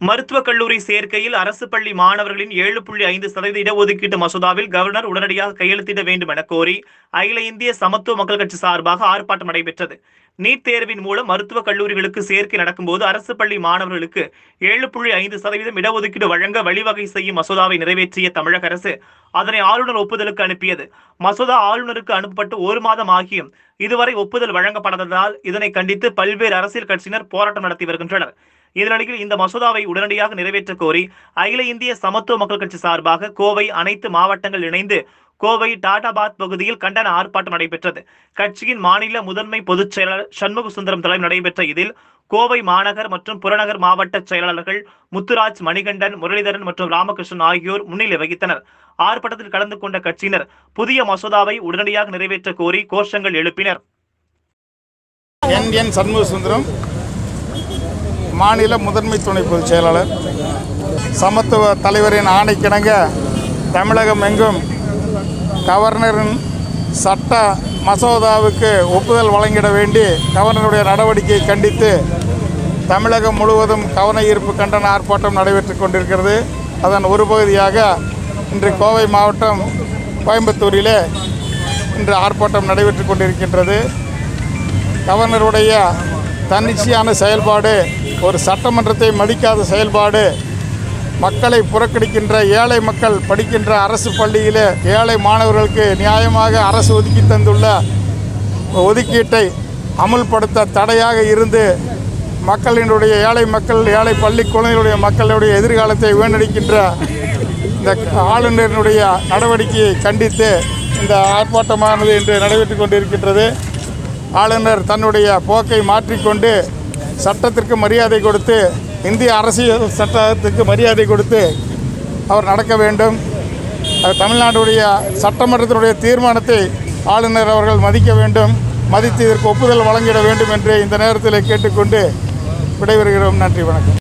மருத்துவக் கல்லூரி சேர்க்கையில் அரசு பள்ளி மாணவர்களின் ஏழு புள்ளி ஐந்து சதவீத இடஒதுக்கீட்டு மசோதாவில் கவர்னர் உடனடியாக கையெழுத்திட வேண்டும் என கோரி அகில இந்திய சமத்துவ மக்கள் கட்சி சார்பாக ஆர்ப்பாட்டம் நடைபெற்றது. நீட் தேர்வின் மூலம் மருத்துவக் கல்லூரிகளுக்கு சேர்க்கை நடக்கும்போது அரசு பள்ளி மாணவர்களுக்கு ஏழு புள்ளி ஐந்து சதவீதம் இடஒதுக்கீடு வழங்க வழிவகை செய்யும் மசோதாவை நிறைவேற்றிய தமிழக அரசு அதனை ஆளுநர் ஒப்புதலுக்கு அனுப்பியது. மசோதா ஆளுநருக்கு அனுப்பப்பட்டு ஒரு மாதம் ஆகியும். இதுவரை ஒப்புதல் வழங்கப்படாததால் இதனை கண்டித்து பல்வேறு அரசியல் கட்சியினர் போராட்டம் நடத்தி வருகின்றனர். இதனிடையில் இந்த மசோதாவை உடனடியாக நிறைவேற்ற கோரி அகில இந்திய சமத்துவ மக்கள் கட்சி சார்பாக கோவை அனைத்து மாவட்டங்கள் இணைந்து கோவை டாடாபாத் பகுதியில் கண்டன ஆர்ப்பாட்டம் நடைபெற்றது. கட்சியின் மாநில முதன்மை பொதுச் செயலாளர் சண்முக சுந்தரம் தலைமை நடைபெற்ற இதில் கோவை மாநகர் மற்றும் புறநகர் மாவட்ட செயலாளர்கள் முத்துராஜ் மணிகண்டன் முரளிதரன் மற்றும் ராமகிருஷ்ணன் ஆகியோர் முன்னிலை வகித்தனர். ஆர்ப்பாட்டத்தில் கலந்து கொண்ட கட்சியினர் புதிய மசோதாவை உடனடியாக நிறைவேற்ற கோரி கோஷங்கள் எழுப்பினர். என் என் சண்முக சுந்தரம். மாநில முதன்மை துணை பொதுச் செயலாளர் சமத்துவ தலைவரின் ஆணைக்கிணங்க தமிழகம் எங்கும் கவர்னரின் சட்ட மசோதாவுக்கு ஒப்புதல் வழங்கிட வேண்டி கவர்னருடைய நடவடிக்கையை கண்டித்து தமிழகம் முழுவதும் கவன ஈர்ப்பு கண்டன ஆர்ப்பாட்டம் நடைபெற்று கொண்டிருக்கிறது. அதன் ஒரு பகுதியாக இன்று கோவை மாவட்டம் கோயம்புத்தூரிலே இன்று ஆர்ப்பாட்டம் நடைபெற்று கொண்டிருக்கின்றது. கவர்னருடைய தன்னிச்சையான செயல்பாடு ஒரு சட்டமன்றத்தை மதிக்காத செயல்பாடு. மக்களை புறக்கணிக்கின்ற ஏழை மக்கள் படிக்கின்ற அரசு பள்ளியிலே ஏழை மாணவர்களுக்கு நியாயமாக அரசு ஒதுக்கி தந்துள்ள ஒதுக்கீட்டை அமுல்படுத்த தடையாக இருந்து மக்களினுடைய ஏழை மக்கள் ஏழை பள்ளி குழந்தைகளுடைய மக்களுடைய எதிர்காலத்தை வீணடிக்கின்ற இந்த ஆளுநரினுடைய நடவடிக்கையை கண்டித்து இந்த ஆர்ப்பாட்டமானது இன்று நடைபெற்று கொண்டிருக்கின்றது. ஆளுநர் தன்னுடைய போக்கை மாற்றிக்கொண்டு சட்டத்திற்கு மரியாதை கொடுத்து இந்திய அரசியல் சட்டத்துக்கு மரியாதை கொடுத்து அவர் நடக்க வேண்டும். தமிழ்நாடுடைய சட்டமன்றத்தினுடைய தீர்மானத்தை ஆளுநர் அவர்கள் மதிக்க வேண்டும். மதித்து இதற்கு ஒப்புதல் வழங்கிட வேண்டும் என்று இந்த நேரத்தில் கேட்டுக்கொண்டு விடைபெறுகிறோம். நன்றி வணக்கம்.